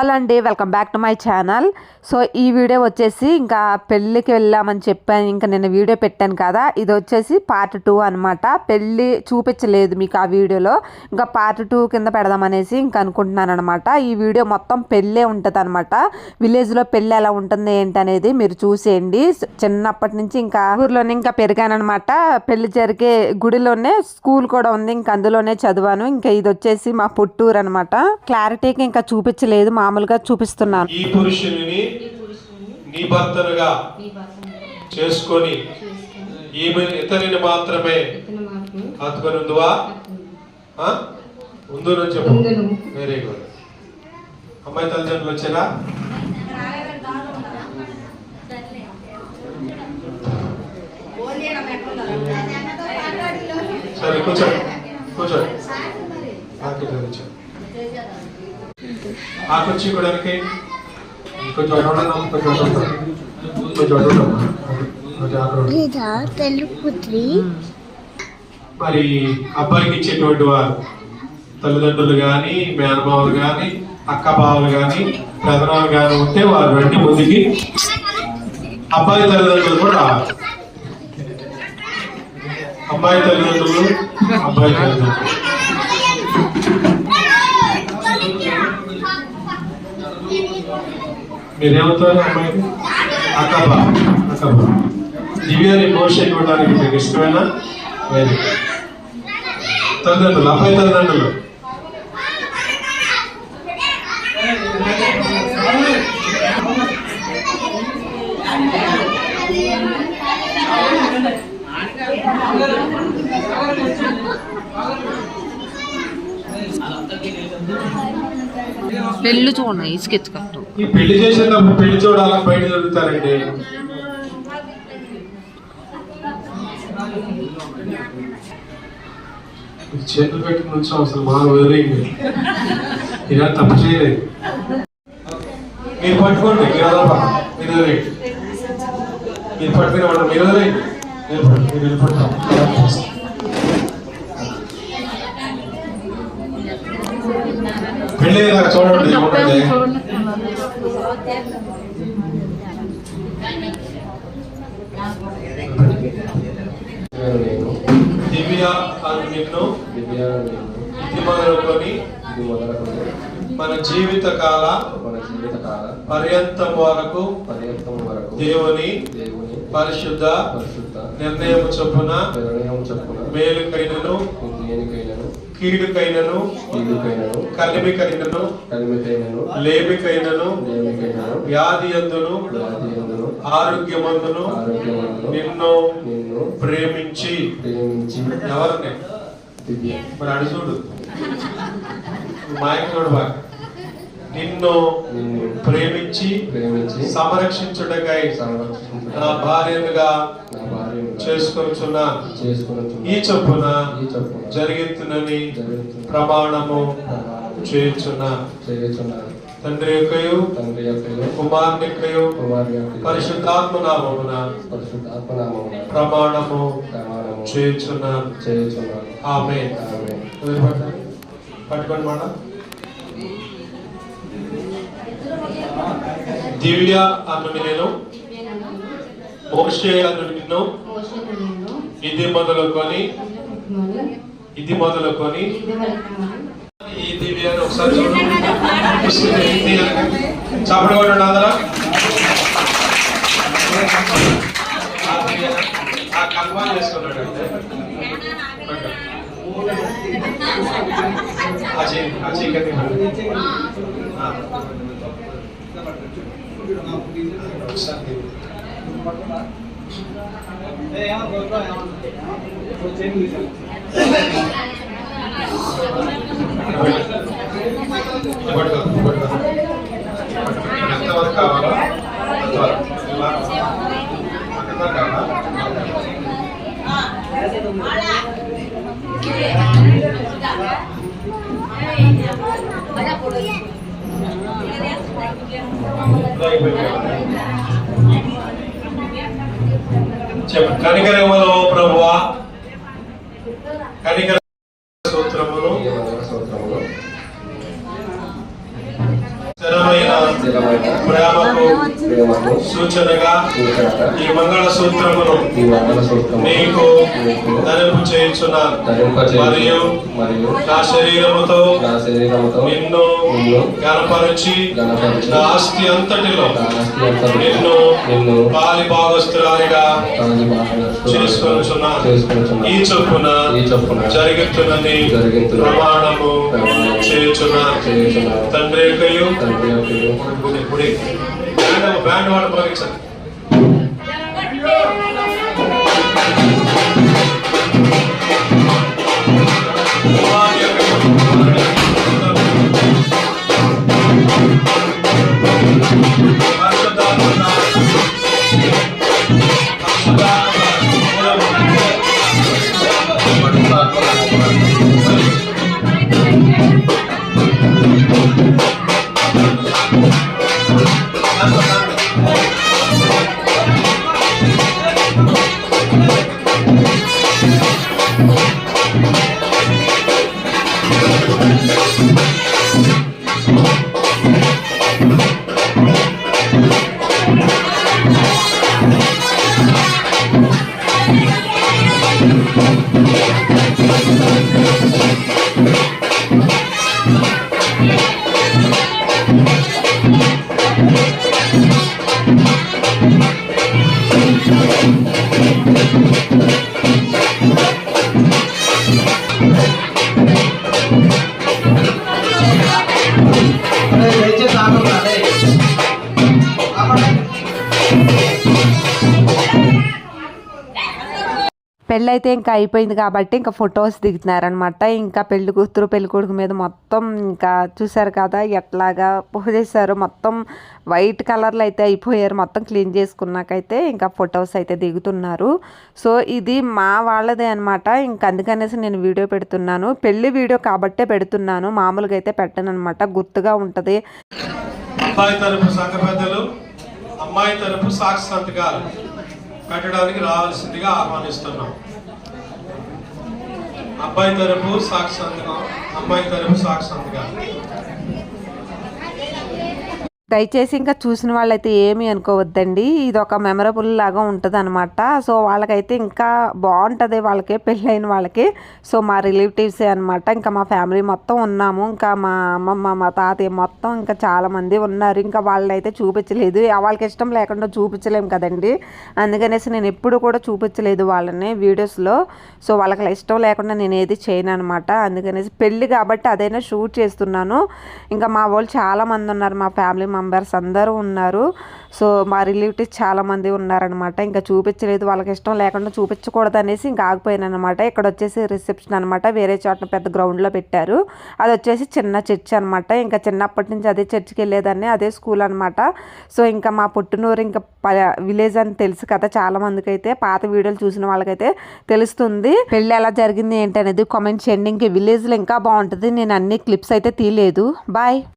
Hello అండి welcome back to my channel. So ఈ video వచ్చేసి ఇంకా పెళ్ళికి వెళ్ళామని చెప్పాను. ఇంకా నేను వీడియో పెట్టాను కదా ఇది వచ్చేసి పార్ట్ టూ అనమాట పెళ్ళి చూపించలేదు మీకు ఆ వీడియోలో. ఇంకా పార్ట్ టూ కింద పెడదామనేసి ఇంకా అనుకుంటున్నాను అనమాట ఈ వీడియో మొత్తం పెళ్ళే ఉంటుంది అనమాట విలేజ్లో పెళ్ళి ఎలా ఉంటుంది ఏంటి అనేది మీరు చూసేయండి. చిన్నప్పటి నుంచి ఇంకా ఊర్లోనే ఇంకా పెరిగానమాట పెళ్ళి జరిగే గుడిలోనే స్కూల్ కూడా ఉంది. ఇంకా అందులోనే చదివాను. ఇంకా ఇది వచ్చేసి మా పుట్టూరు అనమాట క్లారిటీకి ఇంకా చూపించలేదు మా మామూలుగా చూపిస్తున్నాను. ఈ పురుషుని నీ భర్తనుగా చేసుకొని ఈమె ఇతనిని మాత్రమే హత్తుకొనుందువా ఉందివా ఉందు అని చెప్పు. వెరీ గుడ్ అమ్మాయి తల్లిదండ్రులు వచ్చారా? సరే కూర్చోండి. కూర్చోండి ఆకి కూర్చో ఆ కుర్చీ కూడా వెనక్కి. కొంచెం అటు ఉండమ్మా, కొంచెం అటు ఉండమ్మా. కొంచెం అటు ఉండమ్మా. కొంచెం అక్కడ ఉండు. లేదా తెలుపుత్రి మరి అబ్బాయికి ఇచ్చేటువంటి వారు. తల్లిదండ్రులు కానీ మేనమావులు కానీ అక్క బావలు కానీ పెదనాలు కానీ ఉంటే వారు రండి ముందుకి అబ్బాయి తల్లిదండ్రులు కూడా రావాలి. అబ్బాయి తల్లిదండ్రులు అబ్బాయి తల్లిదండ్రులు. మీరేమవుతారు అమ్మాయికి అక్కబా అక్కబా దివ్యాన్ని మోషన్ ఇవ్వడానికి మీకు ఇష్టమేనా? వెరీ తల్లిదండ్రులు అబ్బాయి తల్లిదండ్రులు పెళ్ళు చూడండి ఇసుకెత్తుకట్టు ఈ పెళ్ళి చేసేటప్పుడు పెళ్ళి చూడాలని బయట జరుగుతారండి చేతులు పెట్టి నుంచి అసలు మా వదిలేయండి ఇలా తప్పు చేయలేదు. మీరు పట్టుకోండి మీరు మీరు వదిలేయండి మీరు పట్టుకునే వాళ్ళు మీరు వదిలేయండి మీరు వెళ్ళిపోతాం పెళ్ళి చూడండి చూడండి. దివ్య ఇది మొదలుకొని మన జీవిత కాల మన జీవితకాల పర్యంతం వరకు పర్యంతం వరకు దేవుని దేవుని పరిశుద్ధ పరిశుద్ధ నిర్ణయం చొప్పున నిర్ణయం చొప్పున మేలుకైనను కీడుకైనను కీడుకైనను కలిమికైనను కలిమికైనను లేమికైనను లేమికైనను వ్యాధి అందును వ్యాధి ఎందును ఆరోగ్యమందును ఆరోగ్యమందును నిన్ను నిన్ను ప్రేమించి. ప్రేమించి. ఎవరిని? మరి అడు చూడు. మాయకు చూడు బాగా నిన్ను ప్రేమించి ప్రేమించి సంరక్షించుటకై సంరక్షించుట నా భార్యను చేసుకొనుచున్నా చేసుకుని ఈ చొప్పున ప్రమాణము ప్రమాణం చేయుచున్నా తండ్రి యొక్కయు తండ్రి యొక్క కుమారుని యొక్కయు కుమారి యొక్క పరిశుద్ధాత్మ నామమున ప్రమాణము ప్రమాణము చేయుచున్నాను చేయుచున్నాను ఆమె ఆమె పట్టుకోండి మాట దివ్య అన్ను నేను మోషే అన్ను నిన్ను ఇది మొదలుకొని ఇది మొదలుకొని. ఇది దివ్య అని ఒకసారి చూడండి చాపడ ఆ దివ్య చేసుకున్నాడు అంటే చీకటి ఒకసారి దివ్య. ఎంతవరకు కావాలా అంతవరకు. ఇలా. ఎంతవరకు కావాలా కనికరములో ప్రభువా. కనికర ప్రేమకు ప్రేమకు సూచనగా ఈ మంగళ సూత్రమును నీకు ధరింపు చేయించున్నాను. మరియు నా శరీరముతో నిన్ను గణపరిచి నా ఆస్తి అంతటిలో నిన్ను నిన్ను పాలి భాగస్తురాలిగా చేసుకొనుచున్నాను. ఈ చొప్పున ఈ చొప్పున జరుగుతున్నది ప్రమాణము చేయుచున్నాను. తండ్రి యొక్కయు. తండ్రి గుడి బ్యాండ్ వాడు ఉపయోగించండి పెళ్ళి అయితే ఇంకా అయిపోయింది కాబట్టి ఇంకా ఫొటోస్ దిగుతున్నారనమాట ఇంకా పెళ్ళి కూతురు పెళ్ళి కొడుకు మీద మొత్తం ఇంకా చూసారు కదా ఎట్లాగా చేశారు. మొత్తం వైట్ కలర్లో అయితే అయిపోయారు. మొత్తం క్లీన్ చేసుకున్నాకైతే ఇంకా ఫొటోస్ అయితే దిగుతున్నారు. సో ఇది మా వాళ్ళదే అనమాట ఇంకా అందుకనేసి నేను వీడియో పెడుతున్నాను. పెళ్ళి వీడియో కాబట్టే పెడుతున్నాను. మామూలుగా అయితే పెట్టను అనమాట గుర్తుగా ఉంటుంది. అబ్బాయి తరపు సంఘ పెద్దలు అమ్మాయి తరపు సాక్షి సంతకాలు పెట్టడానికి రావాల్సిందిగా ఆహ్వానిస్తున్నాం. అబ్బాయి తరపు సాక్షి సంతకం అమ్మాయి తరపు సాక్షి సంతకాలు దయచేసి ఇంకా చూసిన వాళ్ళైతే ఏమీ అనుకోవద్దండి. ఇది ఒక మెమరబుల్ లాగా ఉంటుంది అనమాట సో వాళ్ళకైతే ఇంకా బాగుంటుంది వాళ్ళకి పెళ్ళైన వాళ్ళకి. సో మా రిలేటివ్సే అనమాట ఇంకా మా ఫ్యామిలీ మొత్తం ఉన్నాము. ఇంకా మా అమ్మమ్మ మా తాతయ్య మొత్తం ఇంకా చాలామంది ఉన్నారు. ఇంకా వాళ్ళైతే చూపించలేదు. వాళ్ళకి ఇష్టం లేకుండా చూపించలేము కదండి. అందుకనేసి నేను ఎప్పుడు కూడా చూపించలేదు వాళ్ళని వీడియోస్లో. సో వాళ్ళకి ఇష్టం లేకుండా నేను ఏది చేయను అనమాట అందుకనేసి పెళ్ళి కాబట్టి అదైనా షూట్ చేస్తున్నాను. ఇంకా మా వాళ్ళు చాలామంది ఉన్నారు. మా ఫ్యామిలీ మెంబర్స్ అందరూ ఉన్నారు. సో మా రిలేటివ్స్ చాలామంది ఉన్నారనమాట ఇంకా చూపించలేదు వాళ్ళకి ఇష్టం లేకుండా చూపించకూడదు అనేసి ఇంకా ఆగిపోయాను అనమాట ఇక్కడ వచ్చేసి రిసెప్షన్ అనమాట వేరే చోట పెద్ద గ్రౌండ్లో పెట్టారు. అది వచ్చేసి చిన్న చర్చ్ అనమాట ఇంకా చిన్నప్పటి నుంచి అదే చర్చికి వెళ్ళేదాన్ని అదే స్కూల్ అనమాట సో ఇంకా మా పుట్టినూరు ఇంకా విలేజ్ అని తెలుసు కదా చాలా మందికి అయితే పాత వీడియోలు చూసిన వాళ్ళకైతే తెలుస్తుంది. పెళ్ళి ఎలా జరిగింది ఏంటనేది కామెంట్ చేయండి. ఇంక విలేజ్లో ఇంకా బాగుంటుంది. నేను అన్ని క్లిప్స్ అయితే తీయలేదు. బాయ్.